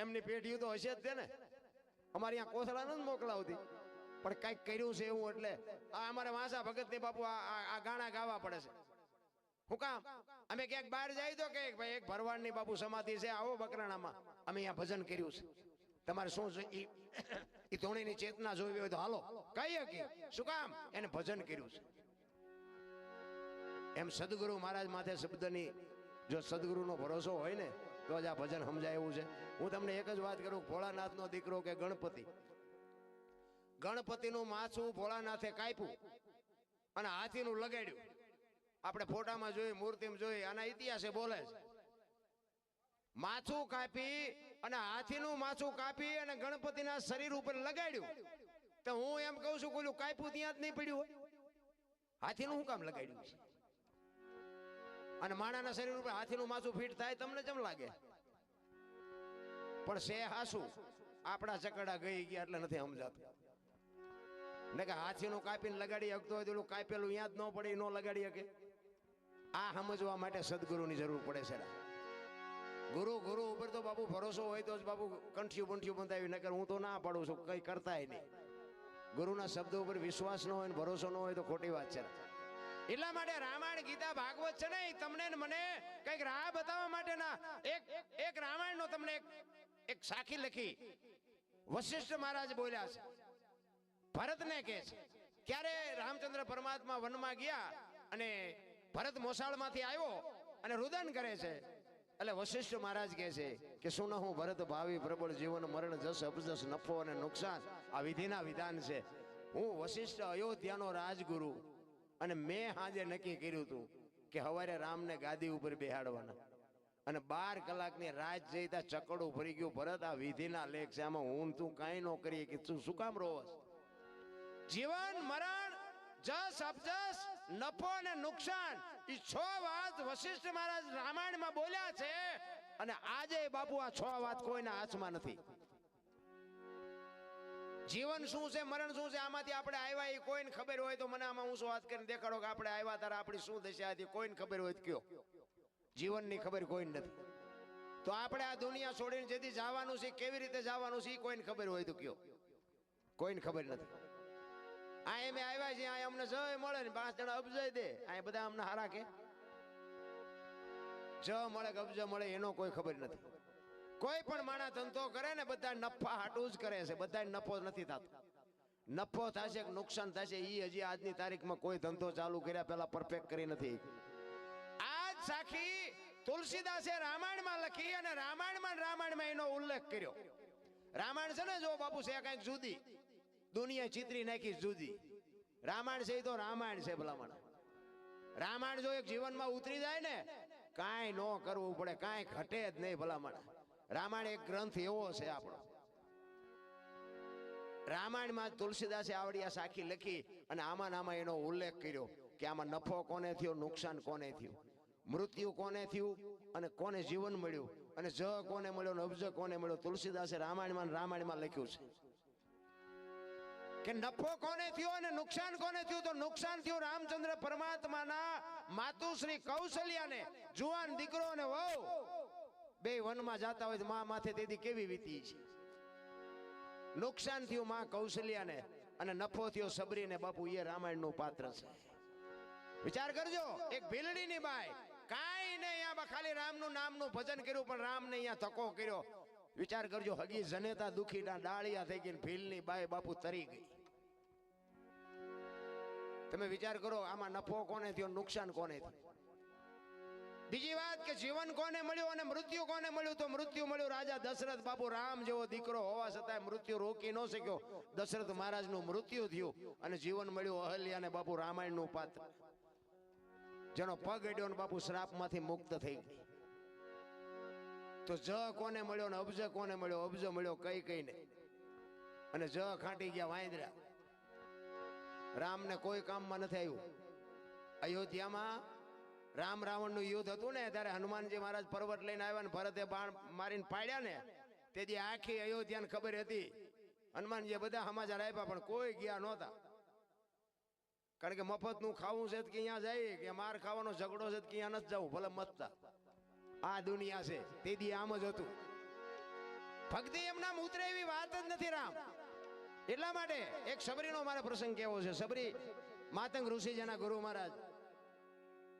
એમની પેઢીઓ તો હશે જ છે ને. અમારે અહીંયા કોથળા નથી મોકલાવતી. પણ કંઈક કર્યું છે એવું એટલે આ અમારે વાંસા ભગતની બાપુ આ ગાણા ગાવા પડે છે. હું કામ? અમે ક્યાંક બહાર જાય તો કે ભાઈ એક ભરવાડની બાપુ સમાધિ છે આવો બકરાણામાં. અમે અહીંયા ભજન કર્યું છે. તમારે શું ઈ ધોણીની ચેતના જોવી હોય તો હાલો. કઈ હકી શું કામ? એને ભજન કર્યું છે. એમ સદગુરુ મહારાજ માથે શબ્દની જો સદગુરુનો ભરોસો હોય ને તો જ આ ભજન સમજાય એવું છે. હું તમને એક જ વાત કરું, ભોળાનાથનો દીકરો કે ગણપતિ? ગણપતિનું માછું ભોળાનાથે કાપ્યું અને હાથીનું લગાડ્યું. આપણે ફોટામાં જોઈ, મૂર્તિમાં જોઈ, આના ઇતિહાસે બોલે છે. માથું કાપી અને હાથીનું માથું કાપી અને ગણપતિના શરીર ઉપર લગાડ્યું. તો હું એમ કહું છું કોઈ કાપ્યું ત્યાં જ નહીં પડ્યું હોય. હાથીનું શું કામ લગાડ્યું છે? અને માણાના શરીર ઉપર હાથીનું માથું ફીટ થાય તમને કેમ લાગે. પણ છે હાસુ, આપણા ચકડા ગઈ ગયા એટલે નથી સમજાતું. ને કે હાથીનું કાપીને લગાડી શકતો હોય તો કાપેલું યાદ ન પડે ન લગાડી શકે. આ સમજવા માટે સદગુરુની જરૂર પડે છે ગુરુ ગુરુ, ઉપર તો બાપુ ભરોસો હોય તો જ બાપુ કંઠિયું બંઠિયું બંધાવી નકર હું તો ના પાડું છું, કઈ કરતાય નહીં. ગુરુના શબ્દો ઉપર વિશ્વાસ ન હોય ને ભરોસો ન હોય તો ખોટી વાત છે. એટલા માટે રામાયણ, ગીતા, ભાગવત છે ને તમને મને કંઈક રાહ બતાવવા માટેના એક એક રામાયણ નો તમને એક સાખી લખી. વશિષ્ઠ મહારાજ બોલ્યા છે, ભરતને કહે છે, ક્યારે રામચંદ્ર પરમાત્મા વનમાં ગયા અને ભરત મોસાળમાંથી આવ્યો અને રુદન કરે છે? એટલે વશિષ્ઠ મહારાજ કહે છે કે, શું ના હું ભરત ભાવિ પ્રબળ જીવન મરણ જસ અપજસ નફો અને નુકસાન આ વિધિના વિધાન છે. હું વશિષ્ઠ અયોધ્યાનો રાજગુરુ. અને મેં હાજે નક્કી કર્યું હતું કે હવારે રામને ગાદી ઉપર બેહાડવાના. અને બાર કલાકની રાત જઈતા ચકડું ભરી ગયું. ભરત, આ વિધિના લેખ છે. આમાં હું તું કાંઈ ન કરીએ કે તું શું કામ રોવસ જીવન, મરણ, જસ, અપજસ, નફો અને નુકસાન, એ છ વાત વશિષ્ઠ મહારાજ રામાયણમાં બોલ્યા છે. અને આજે બાપુ આ છ વાત કોઈના હાથમાં નથી. જીવન શું છે, મરણ શું છે, આમાંથી આપણે આવ્યા એ કોઈને ખબર હોય તો મને આમાં હું શું વાત કરીને દેખાડો કે આપણે આવ્યા તારા આપણી શું દશા હતી કોઈને ખબર હોય કયો. જીવનની ખબર કોઈને નથી. તો આપણે આ દુનિયા છોડીને જેથી જવાનું છે, કેવી રીતે જવાનું છે એ કોઈને ખબર હોય તો કયો. કોઈને ખબર નથી. આ એમ આવ્યા છે, આ અમને જય મળે ને પાંચ જણા અબજય દે. આ બધા અમને હારા કે? જ મળે કે અબજ મળે, એનો કોઈ ખબર નથી. કોઈ પણ માણસ ધંધો કરે ને બધા નફા હાટું જ કરે છે. બધા નફો નથી થતો. નફો થશે નુકસાન થશે એ હજી આજની તારીખમાં કોઈ ધંધો ચાલુ કર્યા પહેલા પરફેક્ટ કરી નથી. આજ સાખી તુલસીદાસે રામાયણમાં લખી અને રામાયણમાં રામાયણમાં એનો ઉલ્લેખ કર્યો. રામાયણ છે ને, જો બાપુ છે, કંઈક જુદી. દુનિયા ચિત્રી નાખી જુદી. રામાયણ છે એ તો રામાયણ છે ભલામણ. રામાયણ જો એક જીવનમાં ઉતરી જાય ને, કાંઈ ન કરવું પડે, કાંઈ ઘટે જ નહીં ભલામણ. રામાયણ એક ગ્રંથ એવો છે આપણો. રામાયણમાં તુલસીદાસે આવડિયા સાખી લખી અને આમાં આમાં એનો ઉલ્લેખ કર્યો કે આમાં નફો કોને થયો, નુકસાન કોને થયું, મૃત્યુ કોને થયું અને કોને જીવન મળ્યું અને જ કોને મળ્યો અને અબજ કોને મળ્યો, તુલસીદાસે રામાયણમાં રામાયણમાં લખ્યું છે. કે નફો કોને થયો અને નુકસાન કોને થયું? તો નુકસાન થયું રામચંદ્ર પરમાત્માના માતુશ્રી કૌશલ્યાને, જુવાન દીકરો અને વહુ. બે વનમાં જતા હોય મા માથે તેથી કેવી વીતી છે? નુકસાન થયું મા કૌશલ્યાને અને નફો થયો સબરીને બાપુ એ રામાયણનું પાત્ર છે. વિચાર કરજો, એક ભીલડીની બાઈ, કાંઈ નહીં આમાં ખાલી રામનું નામનું ભજન કર્યું, પણ રામને અહીંયા ધક્કો કર્યો. વિચાર કરજો, હગી જનેતા દુખીના ડાળિયા થઈ ગઈ ભીલની બાઈ બાપુ તરી ગઈ. તમે વિચાર કરો, આમાં નફો કોને થયો, નુકસાન કોને થયું? બીજી વાત કે જીવન કોને મળ્યું અને મૃત્યુ કોને મળ્યું? તો મૃત્યુ મળ્યું રાજા દશરથ બાપુ રામ જેવો દીકરો હોવા છતાં મૃત્યુ રોકી ન શક્યો. દશરથ મહારાજનું મૃત્યુ થયું અને જીવન મળ્યું અહલ્યાને બાપુ રામાયણનું પાત્ર. જેનો પગ અડ્યો ને બાપુ શ્રાપમાંથી મુક્ત થઈ ગઈ. તો જ કોને મળ્યો ને અબજ કોને મળ્યો? અબજ મળ્યો કઈ કઈ ને. અને જ ખાંટી ગયા વાંદરા. રામને કોઈ કામમાં નથી આવ્યું. અયોધ્યામાં રામ રાવણનું યુદ્ધ હતું ને, ત્યારે હનુમાનજી મહારાજ પર્વત લઈને આવ્યા ભરતે બાણ મારીને પાડ્યા ને તેથી આખી અયોધ્યાને ખબર હતી. હનુમાનજી બધા સમાચાર આપ્યા, પણ કોઈ ગયા નહોતા. કારણ કે મફતનું ખાવું છે તો કે અહીંયા જાય, કે માર ખાવાનો ઝઘડો છે કે અહીંયા નથી જવું, ભલે મતતા આ દુનિયા છે, તે દી આમ જ હતું. ભક્તિ એમના ઉતરે એવી વાત જ નથી રામ. એટલા માટે એક સબરીનો મારે પ્રસંગ કેવો છે. સબરી માતંગ ઋષિ જેના ગુરુ મહારાજ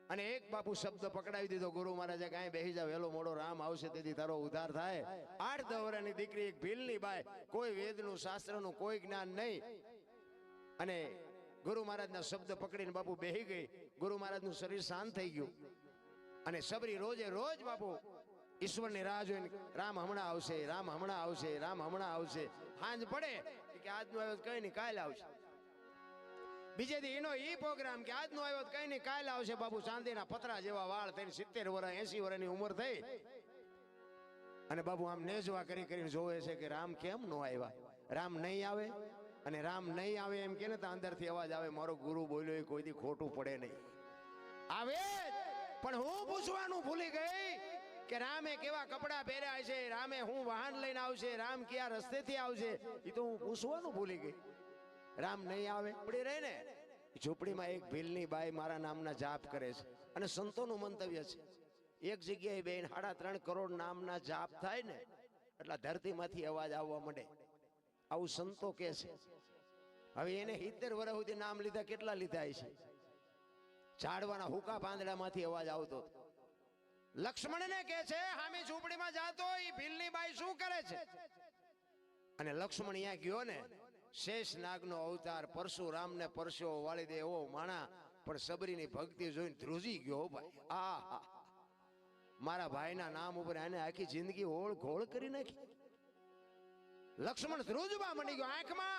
અને એક બાપુ શબ્દ પકડાવી દીધો, ગુરુ મહારાજે કાંઈ બેસી જા વેલો મોડો રામ આવશે, તેથી તારો ઉદ્ધાર થાય. આઠ દવરાની દીકરી એક ભીલની બાય કોઈ વેદનું, શાસ્ત્રનું, કોઈ જ્ઞાન નહીં. અને ગુરુ મહારાજના શબ્દ પકડીને બાપુ બેહી ગઈ. ગુરુ મહારાજનું શરીર શાંત થઈ ગયું. અને સબરી રોજે રોજ બાપુ ઈશ્વરની રાહ જોઈને, રામ હમણાં આવશે, રામ હમણાં આવશે, રામ હમણાં આવશે. સાંજ પડે, કે આજનું આવ્યો કઈ નહીં, કાલે આવશે. બીજે દી એનો ઈ પ્રોગ્રામ કે આજનો આવ્યો કઈ નહીં, કાલે આવશે બાપુ ચાંદીના પતરા જેવા વાળ થઈને સિત્તેર વર્ષ એસી વર્ષની ઉંમર થઈ. અને બાબુ આમ નેજવા કરી કરીને જોવે છે કે રામ કેમ નો આવ્યા? રામ નહીં આવે? અને રામ નહીં આવે એમ કે ને તો અંદરથી અવાજ આવે, મારો ગુરુ બોલ્યો એ કોઈથી ખોટું પડે નહીં. આવે પણ હું પૂછવાનું ભૂલી ગઈ કે રામે કેવા કપડાં પહેર્યા છે? રામે હું વાહન લઈને આવશે? રામ કયા રસ્તેથી આવશે? એ તો હું પૂછવાનું ભૂલી ગઈ. રામ નહીં આવે? પડી રહે ને? ઝૂંપડીમાં એક ભીલની બાઈ મારા નામના જાપ કરે છે અને સંતોનું મંતવ્ય છે. એક જગ્યાએ બેન સાડા ત્રણ કરોડ નામના જાપ થાય ને એટલે ધરતીમાંથી અવાજ આવવા માંડે. આવું સંતો કે છે. હવે એને સિત્તેર વર્ષ સુધી નામ લીધા કેટલા લીધા છે ઝાડવાના હુકા પાંદડામાંથી અવાજ આવતો લક્ષ્મણને કે છે હામી ઝૂંપડીમાં જાતો એ ભીલની બાઈ શું કરે છે? અને લક્ષ્મણ અહીંયા ગયો ને શેષ નાગનો અવતાર પરશુરામને પરસો વાળી દે એવો માણા, પણ સબરીની ભક્તિ જોઈને ધ્રુજી ગયો ભાઈ. આ. મારા ભાઈના નામ ઉપર એને આખી જિંદગી ઓળ ઘોળ કરી નાખી. લક્ષ્મણ ધ્રુજવા મંડી ગયો, આંખમાં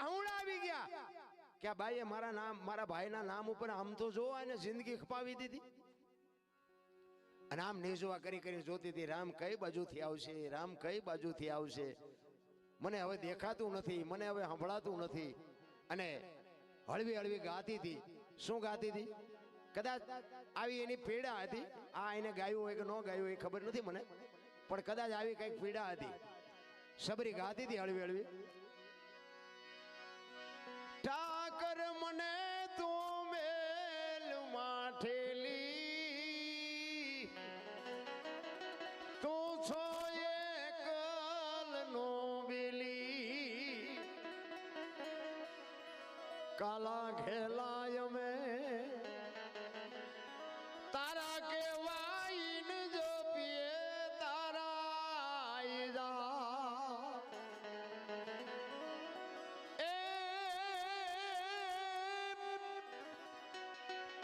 આહુડા આવી ગયા. કે ભાઈએ મારા નામ, મારા ભાઈના નામ ઉપર આમ તો જો એને જિંદગી ખપાવી દીધી. અને આમ નિજવા કરી કરી જોતી હતી, રામ કઈ બાજુથી આવશે? રામ કઈ બાજુથી આવશે? મને હવે દેખાતું નથી, મને હવે સંભળાતું નથી. અને હળવી હળવી ગાતી હતી. શું ગાતી હતી? કદાચ આવી એની પીડા હતી. આ એને ગાયું હોય કે ન ગાયું હોય ખબર નથી મને. પણ કદાચ આવી કંઈક પીડા હતી. સબરી ગાતી હતી હળવી હળવી. ઠાકર મને કાલા ઘેલાય મે તારા કે વાઈન જો પીએ તારા એ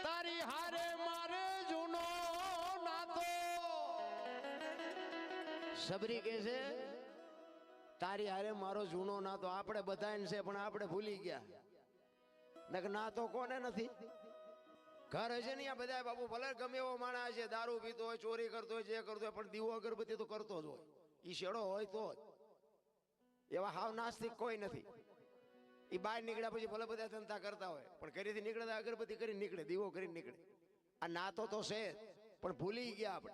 તારી હારે મારે જૂનો નાતો સબરી કે છે તારી હારે મારો જૂનો નાતો આપણે બધાને છે પણ આપણે ભૂલી ગયા નક નાતો કોને નથી? ઘર હશે ને આ બધા બાપુ ભલે ગમે એવો માણસ છે, દારૂ પીતો હોય, ચોરી કરતો હોય, જે કરતો હોય, પણ દીવો અગરબત્તી તો કરતો જ હોય. એ શેડો હોય તો એવા હાવ નાસ્તિક કોઈ નથી. એ બહાર નીકળ્યા પછી ભલે બધા ધંધા કરતા હોય, પણ ઘરેથી નીકળે તો અગરબત્તી કરીને નીકળે, દીવો કરીને નીકળે. આ નાતો તો છે પણ ભૂલી ગયા આપણે.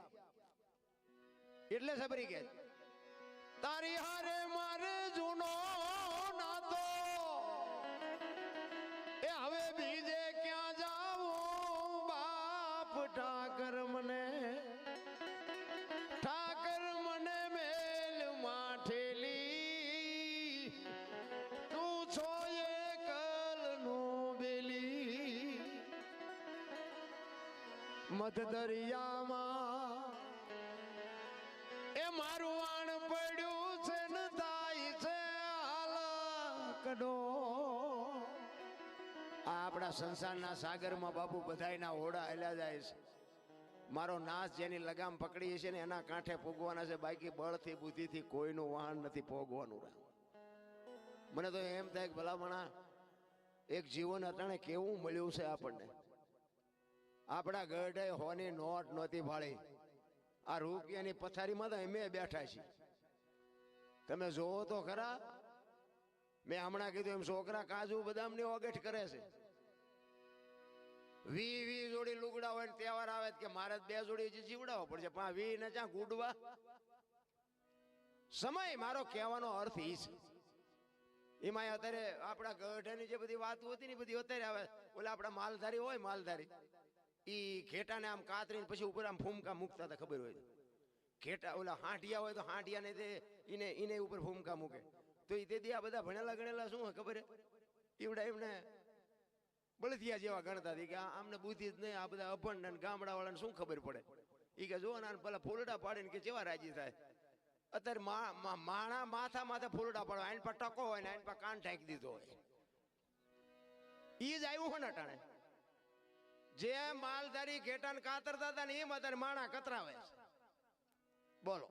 એટલે સબરી કે તારી હારે મારે જૂનો નાતો મધ દરિયામાં. એ મારું આણ પડ્યું છે ને થાય છે આ આપણા સંસારના સાગરમાં બાપુ બધાયના હોડા હેલા જાય છે. મારો નાશ જેની લગામ પકડી છે ને એના કાંઠે ભોગવાના છે, બાકી બળથી બુદ્ધિથી કોઈનું વાહન નથી પોગવાનું મને તો એમ થાય કે ભલામણા એક જીવન અટાણે કેવું મળ્યું છે આપણને? આપણા ગઢે હોની નોટ નહોતી ભાળી. આ રૂપિયાની પથારીમાં તો અમે બેઠા છીએ. તમે જોવો તો ખરા. મેં હમણાં કીધું એમ છોકરા કાજુ બદામની ઓગેઠ કરે છે. વી વી જોડી લુગડા હોય તહેવાર આવે કે મારે બે જોડી જીવડાવો પડશે. પણ વી ને ચા ગુડવા? સમય મારો કહેવાનો અર્થ ઈ છે. એમાં અત્યારે આપણા ગઢની જે બધી વાતો હતી ને બધી અત્યારે આવે. ઓલા આપણા માલધારી હોય માલધારી. ઈ ઘેટાને આમ કાતરીને પછી ઉપર આમ ફૂમકા મૂકતા હતા, ખબર હોય ઘેટા ઓલા હાંઠિયા હોય તો હાંટિયાને તે એને એને ઉપર ભૂમકા મૂકે. તો એ તેથી આ બધા ભણેલા ગણેલા શું હોય ખબર? એવડા એમને બળથિયા જેવા ગણતા હતી. કે આમને બુદ્ધિ જ નહીં, આ બધા અભણ ને ગામડા વાળાને શું ખબર પડે? એ કે જો ના પેલા ફોલડા પાડીને કે કેવા રાજી થાય? અત્યારે મા- માણા માથા માથે ફોલડા પાડવા. આઈન પર ટકો હોય ને આઈન પર કાન ઢાંકી દીધો હોય. એ જ આવ્યું હોય ને અટાણે. જે માલધારી ઘેટાને કાતરતા હતા ને એ બધા માણા કતરાવે બોલો.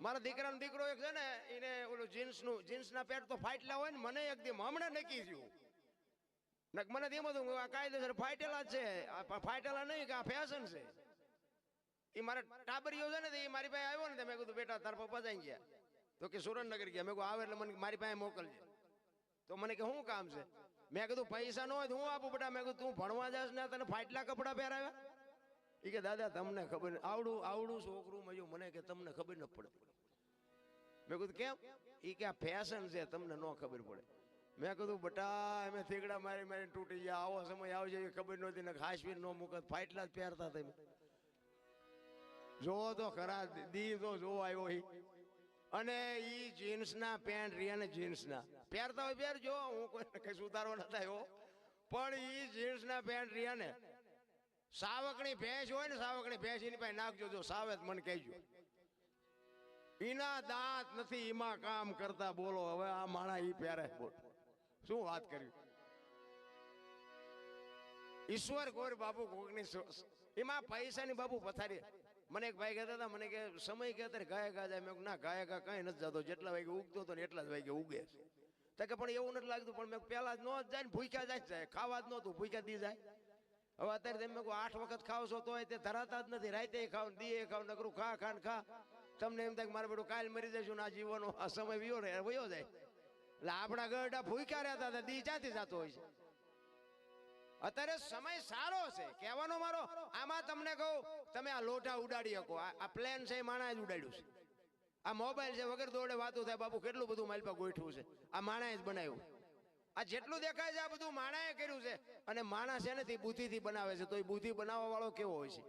મારા દીકરાનો દીકરો એક છે ને એને ઓલું જીન્સનું જીન્સના પેટ તો ફાટલા હોય ને, મને એક દી હમણાં નક્કી થયું. નક મને એમ હતું આ કાયદેસર ફાટેલા છે. ફાટેલા નહીં, કે આ ફેશન છે. એ મારા ટાબરીઓ છે ને એ મારી પાસે આવ્યો ને મેં કીધું, બેટા, તાર પપ્પા જાય ગયા. તો કે, સુરેન્દ્રનગર ગયા. મેં કહું આવે. એટલે મને મારી પાસે મોકલજે. તો મને કે, શું કામ છે? મેં કીધું, પૈસા ન હોય હું આપું બેટા. મેં કીધું, તું ભણવા જાસ ને તને ફાટલા કપડાં પહેરાવ્યા? એ કે, દાદા, તમને ખબર નહીં આવડું આવડું છોકરું મજું મને કે, તમને ખબર ન પડતી. મેં કીધું, કેમ? એ કે, આ ફેશન છે, તમને ન ખબર પડે. મેં કીધું, બટા, અમે થીગડા મારી મારી તૂટી ગયા. આવો સમય આવજે, એ ખબર નહોતી ને ખાસવીર ન મુકત ફાટલા જ પહેરતા તમે. જોવો તો ખરા, દી તો જોવો આવ્યો અને એ જીન્સના, પેન્ટ રહ્યા ને જીન્સના. પહેરતા હોય પહેરજો. હું કોઈ કઈ સુધારો નથી આવ્યો પણ ઈ જીન્સના પેન્ટ રહ્યા ને સાવકણી ભેંસ હોય ને, સાવકણી ભેંસ એની પાસે નાખજો. જો સાવેત મને કહેજો. એના દાંત નથી એમાં કામ કરતા બોલો. હવે આ માણા એ પહેરે. બોલ. શું વાત કરી? ઈશ્વર ગોર બાપુ કોકની એમાં પૈસાની બાપુ પથારી. મને એક ભાઈ કહેતા હતા, મને કે, સમય કે અત્યારે ગાય ગા જાય. મેં ના ગાય ગા કઈ નથી જતો. જેટલા વાગે ઉગતો હતો ને એટલા જ વાગે ઉગે છે. તો કે, પણ એવું નથી લાગતું, પણ મેં જ ન જાય ને ભૂખ્યા જાય જાય. ખાવા જ નહોતું, ભૂખ્યા દી જાય. હવે અત્યારે તમે કહો, આઠ વખત ખાવ છો તોય તે ધરાતા જ નથી. રાતે ખાવ દીએ ખાવ, નકરું ખા ખાન ખા. તમને એમ થાય મારે બેટું કાલ મરી જશું ને આ જીવનનો આ સમય વિયો રહે, વયો જાય. એટલે આપણા ગરડા ભૂખ્યા રહેતા હતા, દી ક્યાંથી જતો હોય છે? અત્યારે સમય સારો છે. કહેવાનો મારો, આમાં તમને કહું, તમે આ લોટા ઉડાડી શકો. આ પ્લેન છે એ માણા જ ઉડાડ્યું છે. આ મોબાઈલ છે, વગર દોડે વાતો થાય, બાપુ, કેટલું બધું મારી પાસે ગોઠવું છે? આ માણાએ જ બનાવ્યું. આ જેટલું દેખાય છે, આ બધું માણાએ કર્યું છે. અને માણસ છે ને તે બનાવે છે, તો એ બુદ્ધિ બનાવવા વાળો કેવો હોય છે?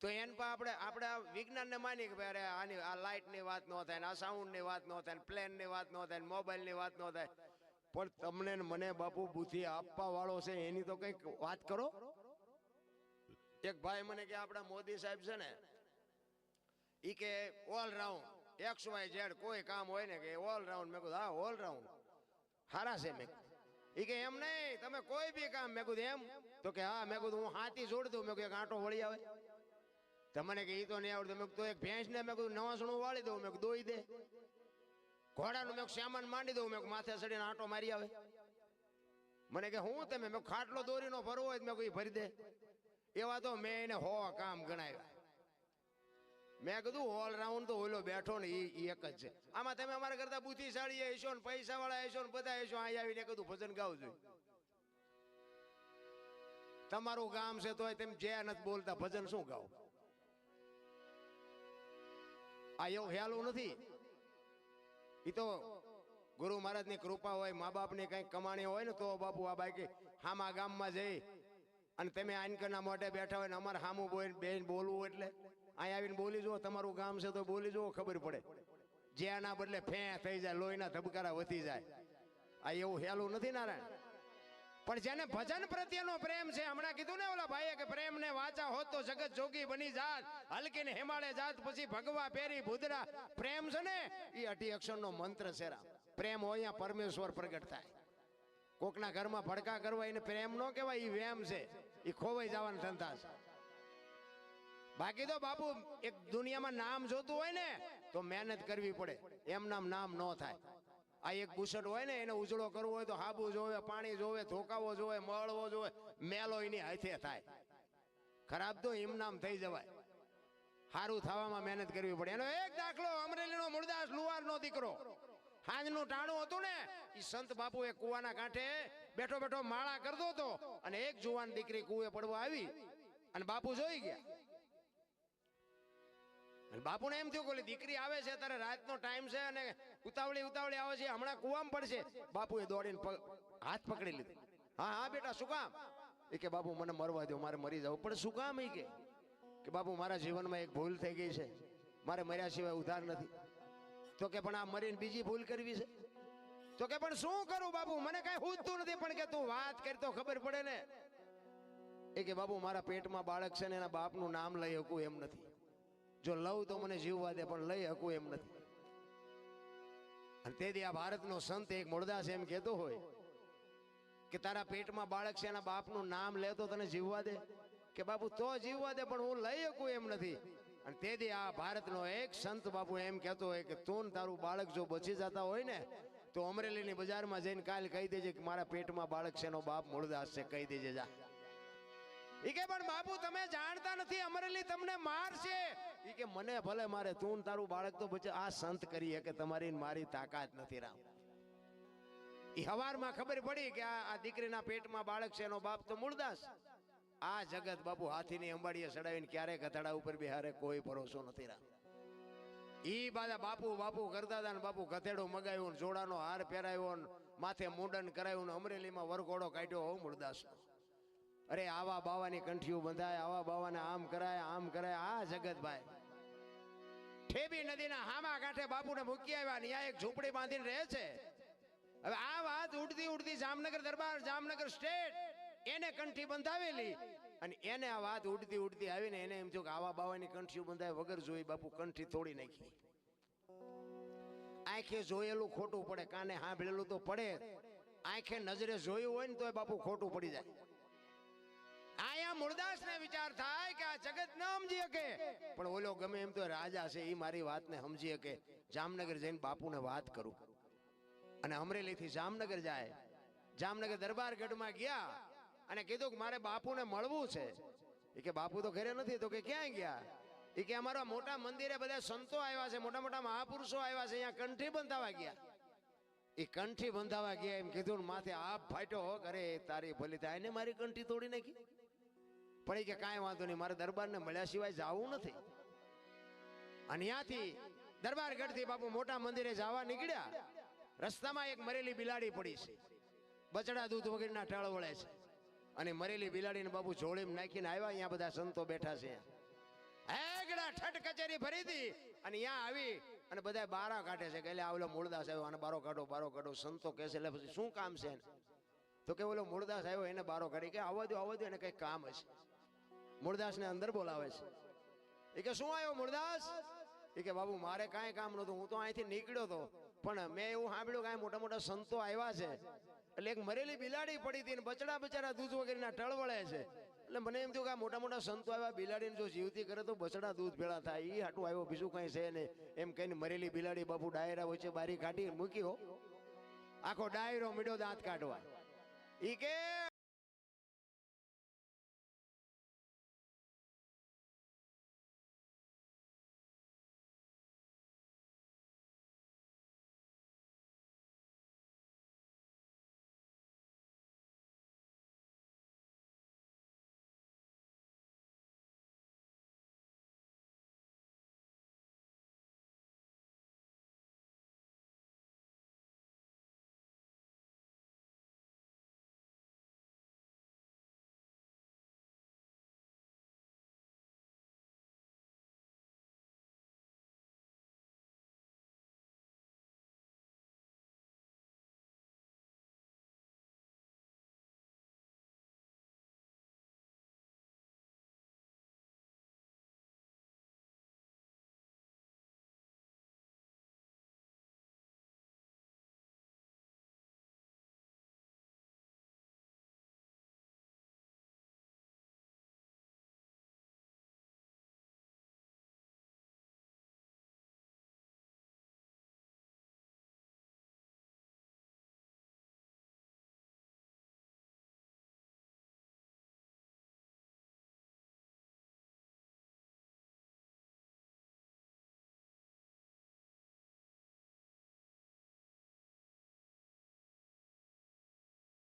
તો એન પર આપણે આપણે આ વિજ્ઞાનને માની કે અરે, આની, આ લાઇટની વાત ન થાય, ને આ સાઉન્ડની વાત ન થાય, ને પ્લેનની વાત ન થાય, ને મોબાઈલની વાત ન થાય. પણ તમને મને, બાપુ, બુદ્ધિ આપવા વાળો છે, એની તો કંઈક વાત કરો. એક ભાઈ મને કે, આપણા મોદી સાહેબ છે ને ઈ કે all round X Y Z કોઈ કામ હોય ને કે ઓલરાઉન્ડ મેં કીધું હા ઓલ રાઉન્ડ હારા છે મેં ઈ કે એમ નહીં તમે કોઈ બી કામ મેં કીધું એમ તો કે હા મેં કીધું હું હાથી જોડ દઉં મેં કીધું આંટો વળી આવે તમને કે ઈ તો નહીં આવડતું મેં કીધું એક ભેંસ ને મેં કીધું નવાસણું વાળી દઉં મેં કીધું દોઈ દે ઘોડાનું મેં સામાન માંડી દઉં મેં માથે ચડીને આંટો મારી આવે મને કે હું તમે મેં ખાટલો દોરીનો ભરવો હોય મેં કોઈ ભરી દે એવા તો મેં એને હો કામ ગણાવ્યા મેં કીધું ઓલ રાઉન્ડ તો ઓલો બેઠો ને ઈ એક જ છે. આમાં તમે અમારા કરતા બુદ્ધિશાળી હશો ને પૈસા વાળા હશો ને, બધા હશો અહીંયા આવીને કીધું, ભજન ગાવજો તમારું ગામ છે તોય તેમ જે નથી બોલતા, ભજન શું ગાવ? આ એવું હેલું નથી. એ તો ગુરુ મહારાજની કૃપા હોય, મા બાપની કંઈક કમાણી હોય ને, તો બાપુ આ બાકી હામા ગામમાં જઈ અને તમે આનકરના મોઢે બેઠા હોય ને, અમારે હામું બોલ બેન બોલવું એટલે? અહીં આવીને બોલી જુઓ, તમારું ગામ છે તો બોલી જુઓ, ખબર પડે. જેના બદલે ફે થઈ જાય, લોહીના ધબકારા વધી જાય. આ એવું હેલું નથી નારાયણ. પણ જેને ભજન પ્રત્યેનો પ્રેમ છે, હમણાં કીધું ને ઓલા ભાઈએ કે પ્રેમ ને વાચા હોત તો જગત જોગી બની જાત. હલકી ને હિમાલય જાત, પછી ભગવા પેરી ભૂદરા. પ્રેમ છે ને એ અઢી અક્ષરનો મંત્ર છે પ્રેમ હોય અહીંયા પરમેશ્વર પ્રગટ થાય. કોકના ઘરમાં ભડકા કરવા એને પ્રેમ ન કહેવાય એ વેમ છે. એ ખોવાઈ જવાની ધંધા છે. બાકી તો બાપુ, એક દુનિયામાં નામ જોતું હોય ને, તો મહેનત કરવી પડે. એમ નામ નામ ન થાય. આ એક બુસટ હોય ને, એને ઉજળો કરવો હોય તો હાબુ જોવે, પાણી જોવે, ધોકાવો જોવે, મળવો જોવે, મેલો એની હાથે થાય. ખરાબ તો એમ નામ થઈ જવાય. સારું થવામાં મહેનત કરવી પડે. એનો એક દાખલો અમરેલીનો મૂળદાસ લુવારનો દીકરો. હાંજનું ટાણું હતું ને એ સંત બાપુ એ કુવાના કાંઠે બેઠો બેઠો માળા કરતો હતો. અને એક જુવાન દીકરી કુએ પડવા આવી. અને બાપુ જોઈ ગયા. બાપુને એમ થયું કે દીકરી આવે છે તારે રાતનો ટાઈમ છે અને ઉતાવળી ઉતાવળી આવે છે, હમણાં કુવામાં પડશે. બાપુએ દોડીને હાથ પકડી લીધો. હા હા, બેટા, શું કામ? એ કે, બાપુ, મને મરવા દો મારે મરી જવું. પણ શું કામ એ કે? બાપુ, મારા જીવનમાં એક ભૂલ થઈ ગઈ છે. મારે મર્યા સિવાય ઉધાર નથી. તો કે, પણ આ મરીને બીજી ભૂલ કરવી છે. તો કે, પણ શું કરું, બાપુ? મને કઈ સૂઝતું નથી, પણ કે તું વાત કરી, તો ખબર પડે ને. એ કે, બાપુ, મારા પેટમાં બાળક છે ને એના બાપનું નામ લઈ શકું એમ નથી. જો લઉં તો મને જીવવા દે, પણ લઈ શકું એમ નથી. અને તેથી આ ભારતનો સંત એક મૂળદાસ એમ કહેતો હોય કે તારા પેટમાં બાળક છે, એના બાપનું નામ લે તને જીવવા દે. કે બાપુ, તો જીવવા દે, પણ હું લઈ શકું એમ નથી. અને તેથી આ ભારતનો એક સંત બાપુ એમ કહેતો હોય કે તું તારું બાળક જો બચી જતા હોય ને, તો અમરેલીની બજારમાં જઈને કાલ કહી દેજે કે મારા પેટમાં બાળક છે, એનો બાપ મૂળદાસ છે, કહી દેજે જા. ઈ કે, પણ બાપુ, તમે જાણતા નથી, અમરેલી તમને મારશે. કે મને ભલે મારે તું તારું બાળક તો પછી આ સંત કરી કે તમારી મારી તાકાત નથી રામ. એ હવારમાં ખબર પડી કે આ દીકરીના પેટમાં બાળક છે, એનો બાપ તો મૂળદાસ. આ જગત બાપુ હાથીની અંબાડીએ ચડાવીને ક્યારેક કથાડા ઉપર બિહારે કોઈ ભરોસો નથી રામ. ઈ બાધા બાપુ બાપુ કરતા હતા ને બાપુ ગધેડો મગાવ્યો ને જોડાનો હાર પહેરાવ્યો ને માથે મુંડન કરાવ્યું ને અમરેલીમાં વરઘોડો કાઢ્યો, હો મૂળદાસનો અરે આવા બાવાની કંઠીઓ બંધાય, આવા બાવાને આમ કરાય આમ કરાય, આ જગતભાઈ ઠેબી નદીના હામા કાંઠે બાપુને મૂકી આવ્યા ને એક ઝૂંપડી બાંધીને રહે છે. હવે આ વાત ઉડતી ઉડતી જામનગર દરબાર, જામનગર સ્ટેટ, એને કંઠી બંધાવેલી. અને એને આ વાત ઉડતી ઉડતી આવીને એને એમ થયું કે આવા બાવાની કંઠીઓ બંધાય, વગર જોઈ બાપુ કંઠી તોડી નાખી. આંખે જોયેલું ખોટું પડે, કાને સાંભળેલું તો પડે. આંખે નજરે જોયું હોય ને તો બાપુ ખોટું પડી જાય. આયા મૂળદાસ ને વિચાર થાય કે આ જગત ન સમજી શકે. પણ ઓલો ગમે એમ તો રાજા છે એ મારી વાતને સમજી શકે. જામનગર જઈને બાપુને વાત કરું. અને અમરેલીથી જામનગર જાય. જામનગર દરબારગઢમાં ગયા અને કીધું કે મારે બાપુને મળવું છે. એ કે બાપુ તો ઘરે નથી, તો કે ક્યાં ગયા? એ કે અમારા મોટા મંદિરે બધા સંતો આવ્યા છે, મોટા મોટા મહાપુરુષો આવ્યા છે, અહીંયા કંઠી બંધાવા ગયા. એ કંઠી બંધાવા ગયા, એમ કીધું માથે આપ ફાટ્યો કરે તારી ભલી થાય એને મારી કંઠી તોડી નાખી? પણ એ કે કાંઈ વાંધો નહીં, મારે દરબારને મળ્યા સિવાય જવું નથી. અને ત્યાંથી દરબારગઢથી બાપુ મોટા મંદિરે જવા નીકળ્યા. રસ્તામાં એક મરેલી બિલાડી પડી છે. બચડા દૂધ વગેરેના ટાળ વળે છે. અને મરેલી બિલાડીને બાપુ જોડીમાં નાખીને આવ્યા, અહીંયા બધા સંતો બેઠા છે. હેગડા ઠઠ કચેરી ભરી હતી અને અહીંયા આવી અને બધા બારા કાઢે છે કે એટલે આવલો મૂળદાસ આવ્યો અને બારો કાઢો બારો કાઢો. સંતો કહે છે એટલે પછી શું કામ છે તો કે ઓલો મૂળદાસ આવ્યો, એને બારો કાઢી કે આવવા દો આવવા દો, એને કંઈક કામ હશે મૂળદાસને અંદર બોલાવે છે. એ કે, શું આવ્યો મૂળદાસ એ કે, બાબુ, મારે કાંઈ કામ નહોતું. હું તો અહીંથી નીકળ્યો હતો પણ મેં એવું સાંભળ્યું કે મોટા મોટા સંતો આવ્યા છે. એટલે એક મરેલી બિલાડી પડી હતી બચડા બચારા દૂધ વગેરેના ટળવળે છે. એટલે મને એમ થયું કે મોટા મોટા સંતો આવ્યા, બિલાડીને જો જીવતી કરે તો બચડા દૂધ ભેળા થાય. એ હાટું આવ્યો, બીજું કાંઈ છે ને એમ કહીને મરેલી બિલાડી બાપુ ડાયરા વચ્ચે બારી કાઢી મૂકી આખો ડાયરો મીડો દાંત કાઢવા. એ કે